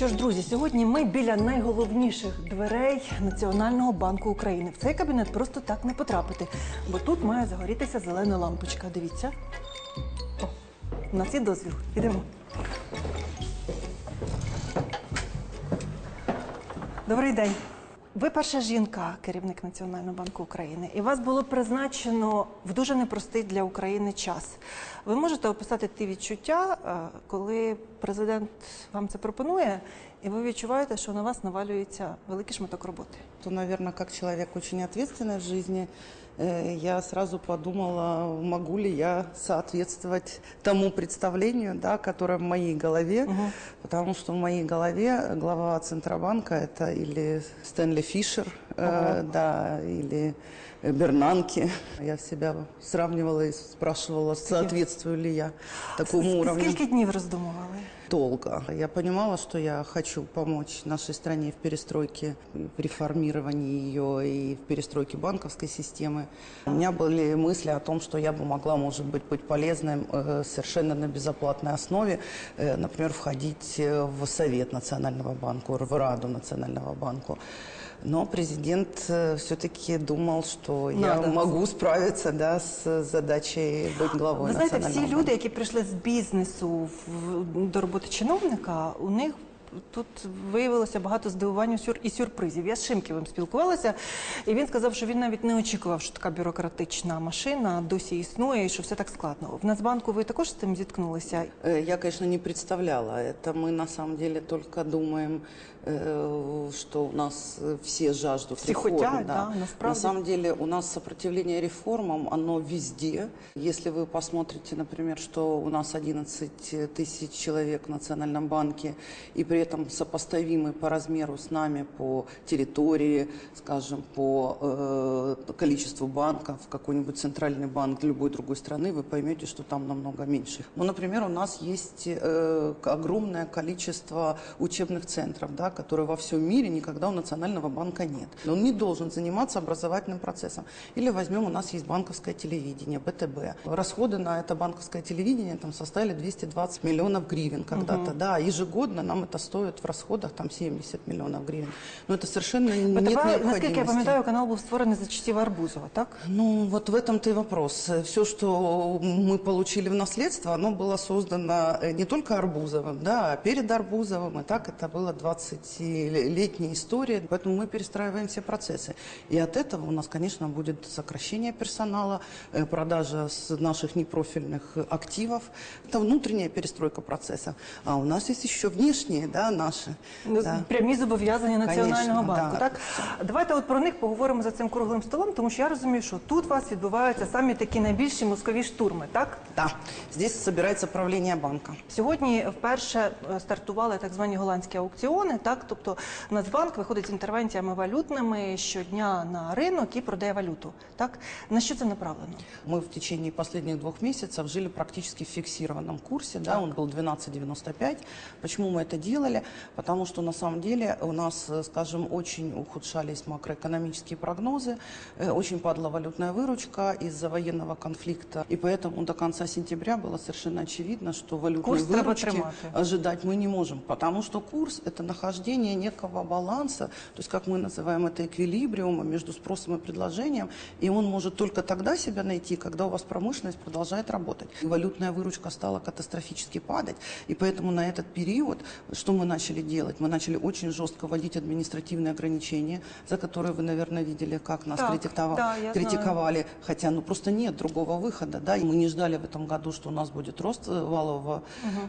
Що ж, друзі, сьогодні ми біля найголовніших дверей Національного банку України. В цей кабінет просто так не потрапити, бо тут має загорітися зелена лампочка. Дивіться. О, у нас є дозвіл. Ідемо. Добрий день. Ви перша жінка, керівник Національного банку України, і вас було призначено в дуже непростий для України час. Ви можете описати ті відчуття, е, коли президент вам це пропонує, і ви відчуваєте, що на вас навалюється великий шматок роботи. то, наверное, как человек очень ответственный в жизни, э, я сразу подумала, могу ли я соответствовать тому представлению, да, которое в моей голове, потому что в моей голове глава Центробанка это или Стэнли Фишер, э, да, или Бернанки. Я себя сравнивала и спрашивала, соответствую ли я такому С- уровню. Скільки днів роздумували? Долго. Я понимала, что я хочу помочь нашей стране в перестройке, в реформировании ее и в перестройке банковской системы. У меня были мысли о том, что я бы могла, может быть, быть полезным э, совершенно на безоплатной основе, э, например, входить э, в Совет Национального банка, в Раду Национального банка. Но президент все-таки думал, что я Надо. могу справиться да, с задачей быть главой Ви знаєте, Национального всі банка. люди, які прийшли з бізнесу в- до роботи чиновника, у них тут виявилося багато здивувань сюр- і сюрпризів. Я з Шимківим спілкувалася, і він сказав, що він навіть не очікував, що така бюрократична машина досі існує і що все так складно. В Нацбанку ви також з цим зіткнулися. Э, Я, конечно, не представляла. Это мы на самом деле только думаем, э, что у нас э, все жаждут Все реформ. хотят, да, На насправді. самом деле у нас сопротивление реформам, оно везде. Если вы посмотрите, например, что у нас 11 тысяч человек в Национальном банке, и при этом сопоставимы по размеру с нами по территории, скажем, по э, количеству банков, какой-нибудь центральный банк любой другой страны, вы поймете, что там намного меньше. Ну, например, у нас есть э, огромное количество учебных центров, да, которые во всем мире никогда у Национального банка нет. Он не должен заниматься образовательным процессом. Или возьмем, у нас есть банковское телевидение, БТБ. Расходы на это банковское телевидение там составили 220 миллионов гривен когда-то. Да, ежегодно нам это стоит в расходах там 70 миллионов гривен. Но это совершенно нет БТВ, наскільки я необходимости. пам'ятаю, канал був створений за часів Арбузова, так? Ну, вот в этом-то и вопрос. Все, что мы получили в наследство, оно было создано э, не только Арбузовым, да, а перед Арбузовым. И так это было 20-летняя история. Поэтому мы перестраиваем все процессы. И от этого у нас, конечно, будет сокращение персонала, э, продажа с наших непрофильных активов. Это внутренняя перестройка процесса. А у нас есть еще внешние, да, наши. Ну, да. Прямі зобов'язання Національного Конечно, банку. да. Так давайте от про них поговоримо за цим круглим столом, тому що я розумію, що тут у вас відбуваються самі такі найбільші мозкові штурми. Так Да, здесь собирается правление банка. сьогодні вперше е, стартували так звані голландські аукціони. Так, тобто Нацбанк виходить з інтервенціями валютними щодня на ринок і продає валюту. Так на що це направлено? Мы в течение последних двух месяцев жили практически в фиксированном курсе, да, он был 12,95. Почему мы это делали? Потому что на самом деле у нас, э, скажем, очень ухудшались макроэкономические прогнозы, э, очень падала валютная выручка из-за военного конфликта, и поэтому до конца сентября было совершенно очевидно, что валютной Курс треба выручки тримати. ожидать мы не можем, потому что курс – это нахождение некого баланса, то есть, как мы называем это, эквилибриума между спросом и предложением, и он может только тогда себя найти, когда у вас промышленность продолжает работать. И валютная выручка стала катастрофически падать, и поэтому на этот период, что мы начали делать? Мы начали очень жестко вводить административные ограничения, за которые вы, наверное, видели, как нас Так, критиковали, да, критиковали, хотя ну просто нет другого выхода, да, и мы не ждали в этом году, что у нас будет рост э, валового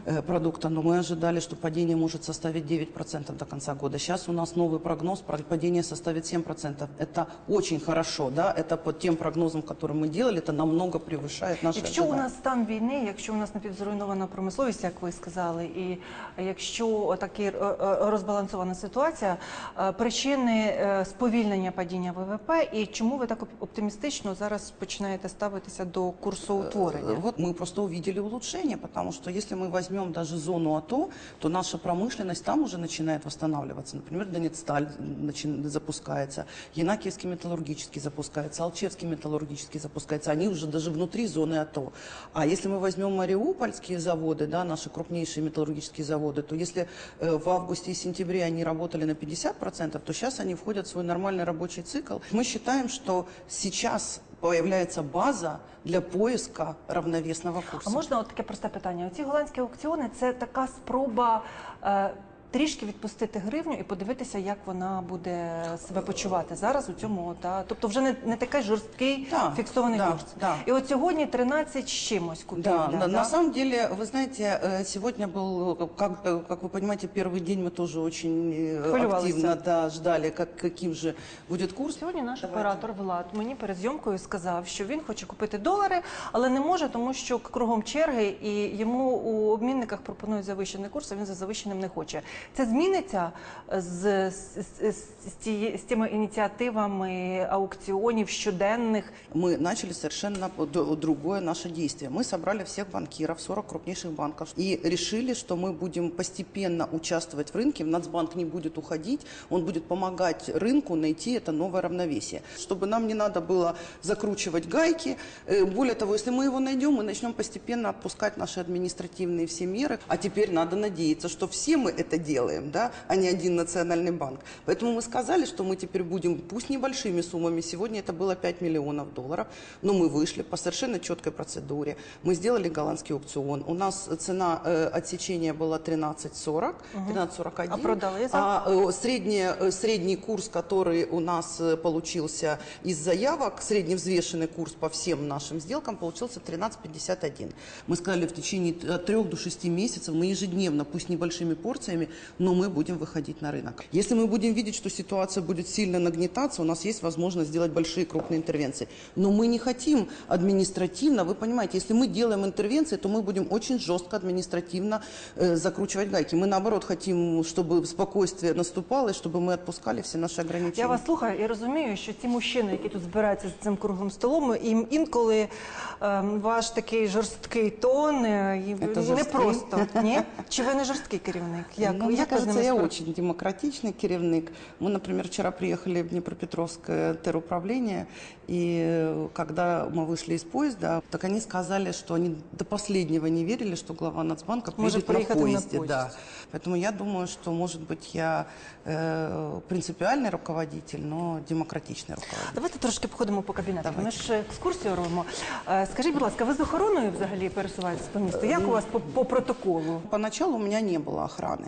э, продукта, но мы ожидали, что падение может составить 9% до конца года. Сейчас у нас новый прогноз, про- падение составит 7%. Это очень хорошо, да, это по тем прогнозам, которые мы делали, это намного превышает наши Якщо у ожидания. нас стан війни, якщо у нас напівзруйнована промисловість, як ви сказали, і якщо такі е, е, розбалансована ситуація, е, причини е, сповільнення падіння ВВП, і чому ви так оп- оптимістично зараз починаєте ставитися до курсу утворення? Э, Вот мы просто увидели улучшение, потому что если мы возьмем даже зону АТО, то наша промышленность там уже начинает восстанавливаться. Например, Донецсталь начи- запускается, Янакиевский металлургический запускается, Алчевский металлургический запускается. Они уже даже внутри зоны АТО. А если мы возьмем мариупольские заводы, да, наши крупнейшие металлургические заводы, то если э, в августе и сентябре они работали на 50%, то сейчас они входят в свой нормальный рабочий цикл. Мы считаем, что сейчас появляется база для поиска равновесного курса. А можна от таке просте питання? Оці голландські аукціони це така спроба. Е, Трішки відпустити гривню і подивитися, як вона буде себе почувати зараз у цьому. Та тобто, вже не, не такий жорсткий Да, фіксований да, курс. да. І от сьогодні 13 з чимось купівля. Да, на, на самом деле, вы знаете, э, сегодня был, как, э, как вы понимаете, первый день мы тоже очень э, Хвилювалися. активно да, ждали, как, каким же будет курс. Сьогодні наш Давайте. оператор Влад мені перед зйомкою сказав, що він хоче купити долари, але не може, тому що кругом черги, і йому у обмінниках пропонують завищений курс, а він за завищеним не хоче. Це зміниться з, з, з, з, тіє- з тими ініціативами аукціонів щоденних. Мы начали совершенно д- другое наше действие. Мы собрали всех банкиров, 40 крупнейших банков, и решили, что мы будем постепенно участвовать в рынке. Нацбанк не будет уходить, он будет помогать рынку найти это новое равновесие. Чтобы нам не надо было закручивать гайки. Э, Более того, если мы его найдем, мы начнем постепенно отпускать наши административные все меры. А теперь надо надеяться, что все мы это делаем, да, а не один национальный банк. Поэтому мы сказали, что мы теперь будем, пусть небольшими суммами, сегодня это было 5 миллионов долларов, но мы вышли по совершенно четкой процедуре. Мы сделали голландский аукцион. У нас цена э, отсечения была 13,40, 13,41. А продали за? А э, средний, э, средний курс, который у нас э, получился из заявок, средневзвешенный курс по всем нашим сделкам получился 13,51. Мы сказали, в течение от 3 до 6 месяцев мы ежедневно, пусть небольшими порциями, но мы будем выходить на рынок. Если мы будем видеть, что ситуация будет сильно нагнетаться, у нас есть возможность сделать большие крупные интервенции. Но мы не хотим административно, вы понимаете, если мы делаем интервенции, то мы будем очень жестко административно э, закручивать гайки. Мы наоборот хотим, чтобы спокойствие наступало, и чтобы мы отпускали все наши ограничения. Я вас слухаю і розумію, що ті мужчини, які тут збираються з цим круглим столом, їм інколи ем, ваш такий жорсткий тон е, і Це не жорсткий? просто. Ні? Чи ви не жорсткий керівник? Як, ну, мне як ви з кажется, ними я спра- очень демократичный керівник. Мы, например, вчера приехали в Днепропетровское теруправление, и э, когда мы вышли из поезда, так они сказали, что они до последнего не верили, что глава Нацбанка Может приедет на приехать на поезде. поезде. да. Поэтому я думаю, что, может быть, я э, принципиальный руководитель, но демократичный руководитель. Давайте трошки походимо по кабінету. Давайте. Ми ж екскурсію робимо. Е, Скажіть, будь ласка, ви з охороною взагалі пересуваєтесь по місту? Як у вас по, по протоколу? Поначалу у меня не было охраны.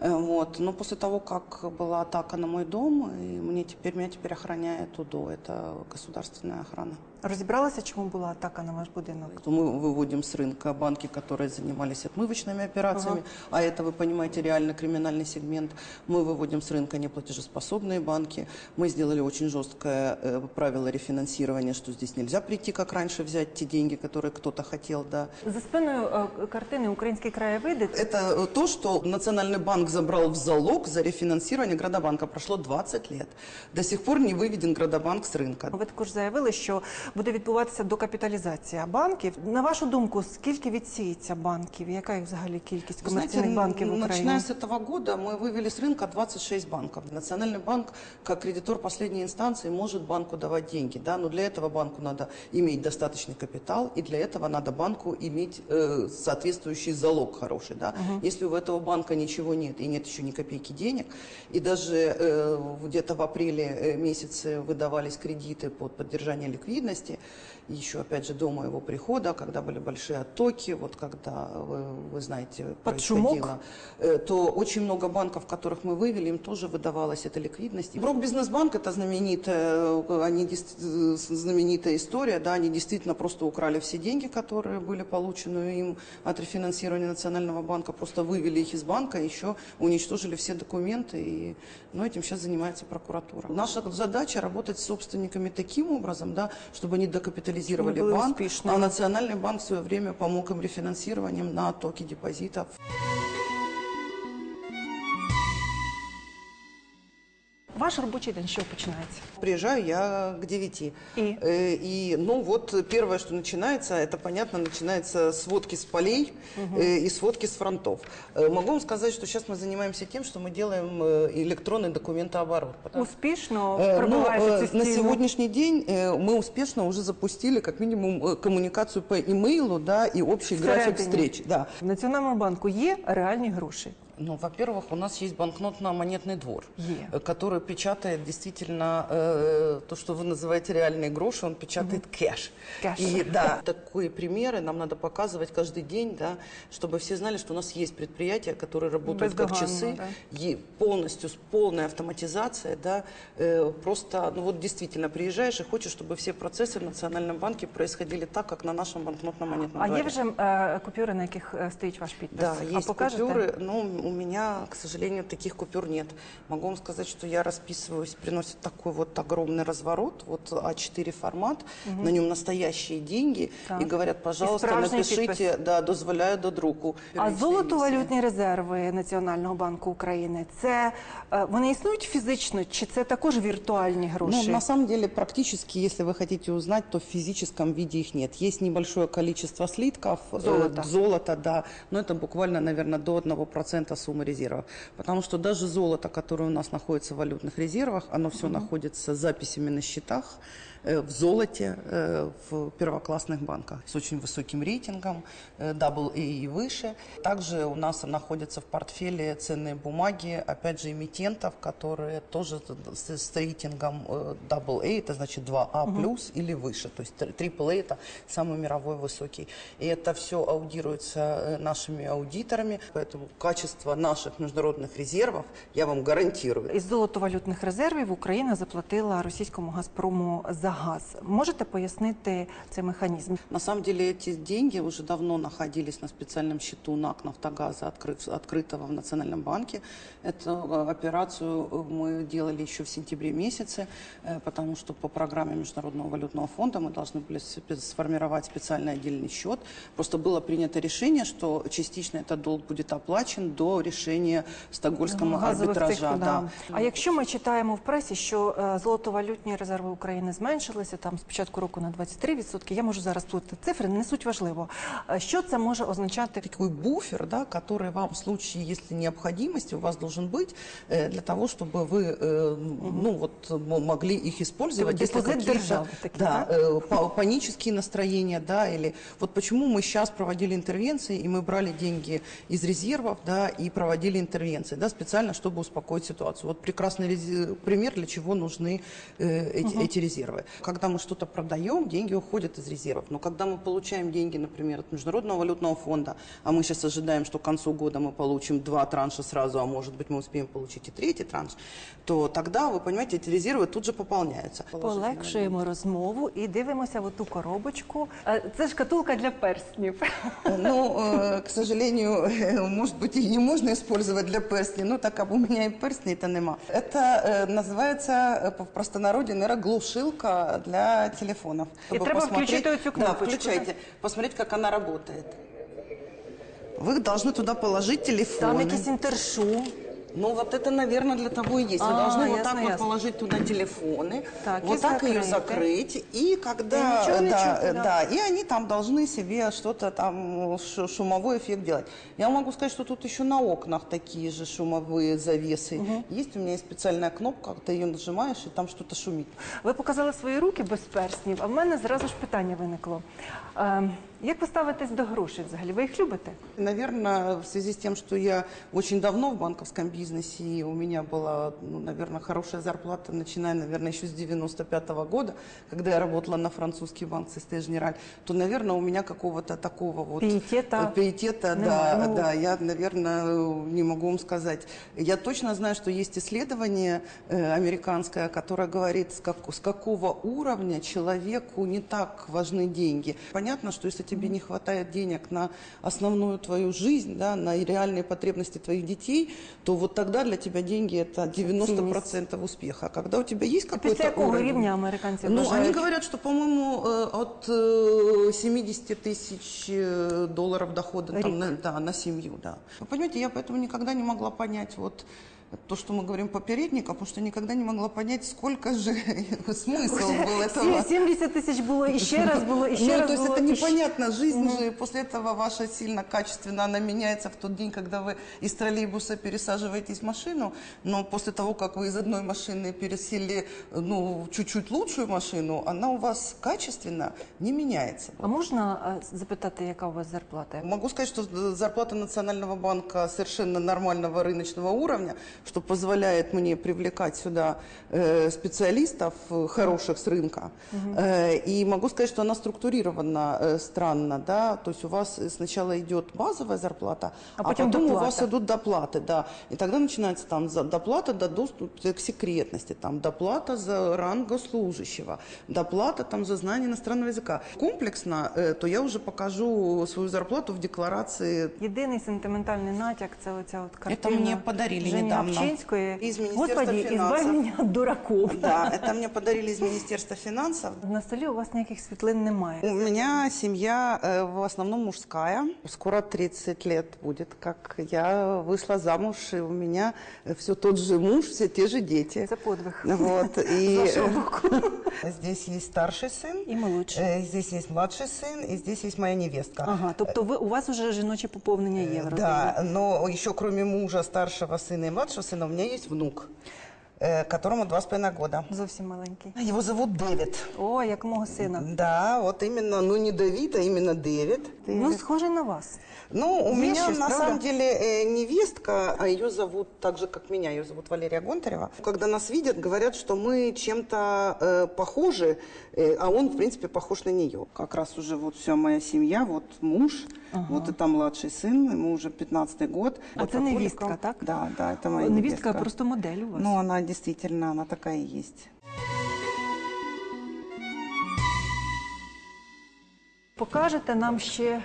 Вот. Но после того, как была атака на мой дом, и мне теперь, меня теперь охраняет УДО, это государственная охрана. Розібралися, чому була атака на ваш будинок? То Мы выводим с рынка банки, которые занимались отмывочными операциями, а это, вы понимаете, реально криминальный сегмент. Мы выводим с рынка неплатежеспособные банки. Мы сделали очень жесткое э, правило рефинансирования, что здесь нельзя прийти, как раньше, взять те деньги, которые кто-то хотел, да, За спиною е, картини Українські краєвиди. Это э, то, что Национальный банк забрал в залог за рефинансирование Градобанка. Прошло 20 лет. До сих пор не выведен Градобанк с рынка. Ви також заявили, що буде відбуватися докапіталізація банків. На вашу думку, скільки відсіється банків? Яка їх взагалі кількість Вы знаете, комерційних банків в начиная Україні? с этого года мы вывели с рынка 26 банков. Национальный банк, как кредитор последней инстанции, может банку давать деньги. Да? Но для этого банку надо иметь достаточный капитал, и для этого надо банку иметь э, соответствующий залог хороший. Да? Если у этого банка ничего нет, и нет еще ни копейки денег, и даже э, где-то в апреле э, месяце выдавались кредиты под поддержание ликвидности, еще, опять же, до моего прихода, когда были большие оттоки, вот когда, вы, вы знаете, Под происходило, э, то очень много банков, которых мы вывели, им тоже выдавалась эта ликвидность. И Брокбизнесбанк это знаменитая, э, они, э, знаменитая история, да, они действительно просто украли все деньги, которые были получены им от рефинансирования Национального банка, просто вывели их из банка, еще уничтожили все документы, и ну, этим сейчас занимается прокуратура. Наша задача работать с собственниками таким образом, да, чтобы они докапитализировали были банк, успешными. а Национальный банк в свое время помог им рефинансированием на оттоки депозитов. Ваш робочий день що починається? Приезжаю я к 9. И? Э, и, ну, вот первое, что начинается, это, понятно, начинается с водки с полей э, и с водки с фронтов. Э, могу вам сказать, что сейчас мы занимаемся тем, что мы делаем э, электронный документооборот. потому- Успішно Э, ну, пробиваєте э, цю на стіну? сегодняшний день э, мы успешно уже запустили как минимум э, коммуникацию по имейлу, да, и общий график Всередині. встреч. Да. В Національному банку є реальні гроші. Ну, во-первых, у нас есть банкнотно-монетный двор, Е. э, который печатает действительно э, то, что вы называете реальные гроши, он печатает кэш. Кэш. И да, такие примеры нам надо показывать каждый день, да, чтобы все знали, что у нас есть предприятия, которые работают как Бездоганно, часы, да. и полностью с полной автоматизацией, да, э, просто, ну вот действительно приезжаешь и хочешь, чтобы все процессы в Национальном банке происходили так, как на нашем банкнотно-монетном А дворе. є вже е, купюри, на яких е, стоїть ваш підпис? Да, а есть покажете? купюры, но у меня, к сожалению, таких купюр нет. Могу вам сказать, что я расписываюсь, приносит такой вот огромный разворот, вот А4 формат, на нем настоящие деньги, Так. и говорят, пожалуйста, справжній напишите, підпис. да, дозволяю до друку. А золото-валютні резерви Національного банку України це е, вони існують фізично, чи це також віртуальні Ну, гроші? на самом деле, практически, если вы хотите узнать, то в физическом виде их нет. Есть небольшое количество слитков, э, Золота. золота, да, но это буквально, наверное, до 1% суммы резервов. Потому что даже золото, которое у нас находится в валютных резервах, оно все находится с записями на счетах, в золоте, э, в первоклассных банках с очень высоким рейтингом, э, AA и выше. Также у нас находятся в портфеле ценные бумаги, опять же, эмитентов, которые тоже с, с рейтингом э, AA, это значит 2А плюс или выше, то есть AAA это самый мировой высокий. И это все аудируется э, нашими аудиторами, поэтому качество наших международных резервов, я вам гарантирую, Із золотовалютних резервів Україна заплатила російському Газпрому за газ. Можете пояснити цей механізм? На самом деле эти деньги уже давно находились на специальном счету НАК «Нафтогаза», открыв- открытого в Национальном банке. Эту э, операцию э, мы делали еще в сентябре месяце, э, потому что по программе Международного валютного фонда мы должны были спе- сформировать специальный отдельный счет. Просто было принято решение, что частично этот долг будет оплачен до решения Стокгольмского Газових арбитража. цих, да. А якщо ми читаємо в пресі, що е, золотовалютні резерви України зменшилися там з початку року на 23%, я можу зараз плутати цифри, не суть важливо. Що це може означати? такой буфер, да, который вам в случае, если необходимости, у вас должен быть э, для того, чтобы вы, э, ну вот, могли их использовать. Депозит какие-то, державы такие, да, э, па- панические настроения, да, или вот почему мы сейчас проводили интервенции и мы брали деньги из резервов, да, и проводили интервенции, да, специально, чтобы успокоить ситуацию. Вот прекрасный пример, для чего нужны э, эти, эти резервы. Когда мы что-то продаем, деньги уходят из резервов. Но когда мы получаем деньги, например, от Международного валютного фонда, а мы сейчас ожидаем, что к концу года мы получим два транша сразу, а может быть мы успеем получить и третий транш, то тогда, вы понимаете, эти резервы тут же пополняются. Полегшуємо розмову і дивимося в ту коробочку. Е, Це шкатулка для перснів. Ну, э, к сожалению, э, может быть, ее можно использовать для перстней, но так как у меня и перстней-то нема. Это э, называется э, в простонародье, наверное, глушилка для телефонов. И Чтобы треба посмотреть- включить эту Да, кнопочку, включайте. Посмотреть, как она работает. Вы должны туда положить телефоны. Там якийсь інтершум. Ну, вот это, наверное, для того и есть. Вы А, должны вот ясно, так вот ясно. положить туда телефоны, Так, и вот так ее закрыть. закрыть, и когда... И ничего не да, чуть, да. да, и они там должны себе что-то там, ш- шумовой эффект делать. Я могу сказать, что тут еще на окнах такие же шумовые завесы. Есть у меня есть специальная кнопка, ты ее нажимаешь, и там что-то шумит. Ви показали свої руки без перснів, а в мене зразу ж питання виникло. Е, як ви ставитесь до грошей взагалі? Ви їх любите? Наверное, в связи с тем, что я очень давно в банковском бизнесе, и у меня была, ну, наверное, хорошая зарплата, начиная, наверное, еще с 95 года, когда я работала на французский банк Societe Generale, то, наверное, у меня какого-то такого вот... Пиетета э, Пиетета, нема. да, Ну, да, я, наверное, не могу вам сказать. Я точно знаю, что есть исследование э, американское, которое говорит, с, как- с какого уровня человеку не так важны деньги. Понятно, что если тебе не хватает денег на основную твою жизнь, да, на реальные потребности твоих детей, то вот тогда для тебя деньги это 90% успеха. А когда у тебя есть какой-то Після якого уровень, рівня американці ну, они вважають? говорят, что, по-моему, э, от э, 70 тысяч э, долларов дохода там, Рик. на, да, на семью, да. Вы понимаете, я поэтому никогда не могла понять, вот то, что мы говорим попередника, потому что никогда не могла понять, сколько же смысл был этого. 70 тисяч було, і ще раз було, і ще ну, раз то есть було. это і ще- непонятно. Жизнь же после этого ваша сильно качественно, она меняется в тот день, когда вы из троллейбуса пересаживаетесь в машину. Но после того, как вы из одной машины пересели ну, в чуть-чуть лучшую машину, она у вас качественно не меняется. А можна е, запитати, яка у вас зарплата? Могу сказать, что зарплата Национального банка совершенно нормального рыночного уровня, что позволяет мне привлекать сюда э, специалистов э, хороших с рынка. Э, и могу сказать, что она структурирована э, странно, да, то есть у вас сначала идет базовая зарплата, А а, потом потом у доплата. вас идут доплаты, да, и тогда начинается там за- доплата до доступа к секретности, там доплата за ранг служащего, доплата там за знание иностранного языка. Комплексно, э, то я уже покажу свою зарплату в декларации Єдиний сентиментальний натяк це оця от картина мені подарили Жені недавно. Авчинської. Із Міністерства Господи, избавь фінансів. мене від дураков. Да, это мне подарили из Министерства финансов. На столі у вас ніяких світлин немає. У меня семья э, в основном мужская. Скоро 30 лет будет, как я вышла замуж, и у меня все тот же муж, все те же дети. Це подвиг. Вот, З и вашого боку. здесь есть старший сын, І молодший. э, здесь есть младший сын, и здесь есть моя невестка. Ага, тобто ви, у вас вже жіноче поповнення є, в родині? Да, но еще кроме мужа, старшего сына и младшего сына, у меня есть внук, которому два с половиной года. Зовсім маленький. Его зовут Дэвид. О, як мого сина. Да, вот именно, ну не Давид, а именно Дэвид. Ну, схожий на вас. Ну, у Есть меня щось, на правда? самом деле э, невестка, а ее зовут так же, как меня, ее зовут Валерия Гонтарева. Когда нас видят, говорят, что мы чем-то э, похожи, э, а он, в принципе, похож на нее. Как раз уже вот вся моя семья, вот муж, вот это младший сын, ему уже 15-й год. А Вот це Акуликов. невістка, так? Да, да, это моя Невістка просто модель у вас. Ну, она действительно, она такая и есть. Покажете нам ще,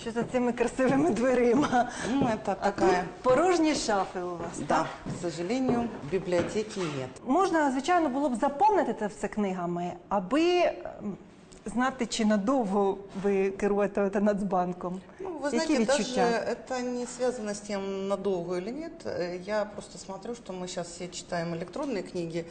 що за цими красивими дверима. Ну, это А такая... порожні шафи у вас. Да, к сожалению, библиотеки нет. Можна, звичайно, було б заповнити це все книгами, аби знати, чи надовго ви керуєте Нацбанком. Ну, вы Які знаете, даже відчуття? это не связано с тем, надолго или нет. Э, Я просто смотрю, что мы сейчас все читаем электронные книги,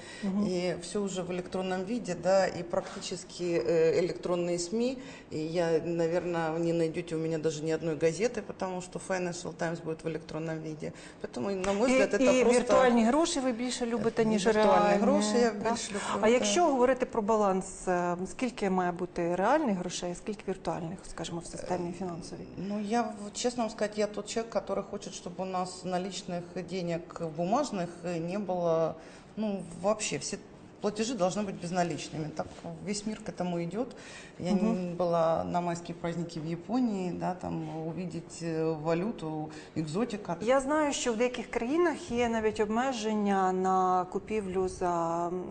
и все уже в электронном виде, да, и практически э, электронные СМИ. И я, наверное, не найдете у меня даже ни одной газеты, потому что Financial Times будет в электронном виде. Поэтому, на мой І, взгляд, это і просто... віртуальні гроші ви більше любите, ніж Віртуальні реальні. гроші я так? більш люблю, А так. якщо говорити про баланс, е, скільки має бути реальних грошей, скільки віртуальних, скажімо, в системі фінансовій? Ну, я, в- честно вам сказать, я тот человек, который хочет, чтобы у нас наличных денег бумажных э, не было, ну, вообще, все платежи должны быть безналичными. Так весь мир к этому идет. Я не была на майские праздники в Японии, да, там увидеть э, валюту, экзотика. Я знаю, що в деяких країнах є навіть обмеження на купівлю за м,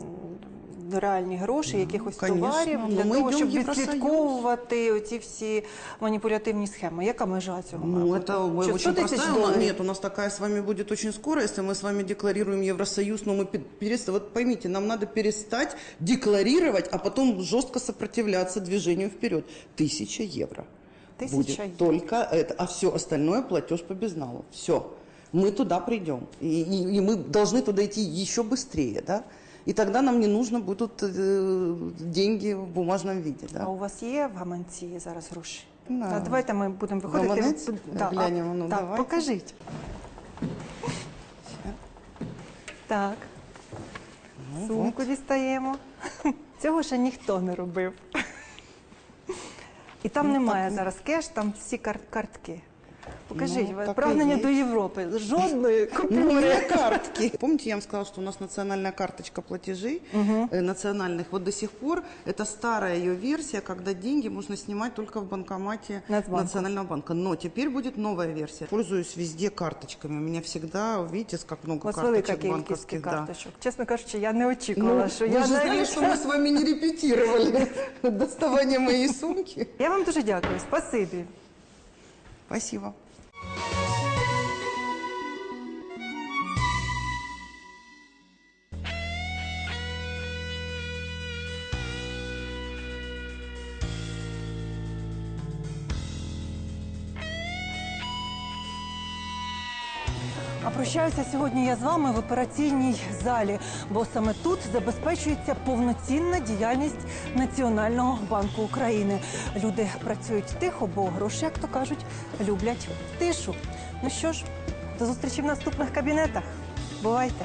реальні гроші, якихось конечно. товарів Ну, для ми того, йдемо щоб в Євросоюз. відслідковувати оці всі маніпулятивні схеми. Яка межа цього? має Ну, бути? это Що, очень 100 тисяч простая. У нас- доларів? Нет, у нас такая с вами будет очень скоро, если мы с вами декларируем Евросоюз, но мы пе- переста- Вот поймите, нам надо перестать декларировать, а потом жестко сопротивляться движению вперед. Тысяча евро. Тысяча будет евро. только это, а все остальное платеж по безналу. Все. Мы туда придем. И, и- и мы должны туда идти еще быстрее, да? И тогда нам не нужно будут э, деньги в бумажном виде, да? А у вас є в гаманці зараз гроші? Да. Та давайте ми будемо виходити. Гаманець? Да, а, Глянемо, ну, так, давайте. покажіть. Так. Ну, Сумку дістаємо. Цього ще ніхто не робив. І там Ну, немає так, зараз кеш, там всі кар- картки. Покажіть, Ну, ви- так і прагнення є. до Європи. Жодної Ну, купюри. не картки. Помните, я вам сказала, что у нас национальная карточка платежей э, национальных. Вот до сих пор это старая ее версия, когда деньги можно снимать только в банкомате Нацбанка. Национального банка. Но теперь будет новая версия. Пользуюсь везде карточками. У меня всегда, видите, как У много вас велика карточек кількість банковских. Да. карточок. Чесно кажучи, я не очікувала, Ну, що вы я же знали, навіть... что мы с вами не репетировали доставание моей сумки. Я вам дуже дякую. Спасибі. Спасибо. Прощаюся сьогодні я з вами в операційній залі, бо саме тут забезпечується повноцінна діяльність Національного банку України. Люди працюють тихо, бо гроші, як то кажуть, люблять тишу. Ну що ж, до зустрічі в наступних кабінетах. Бувайте!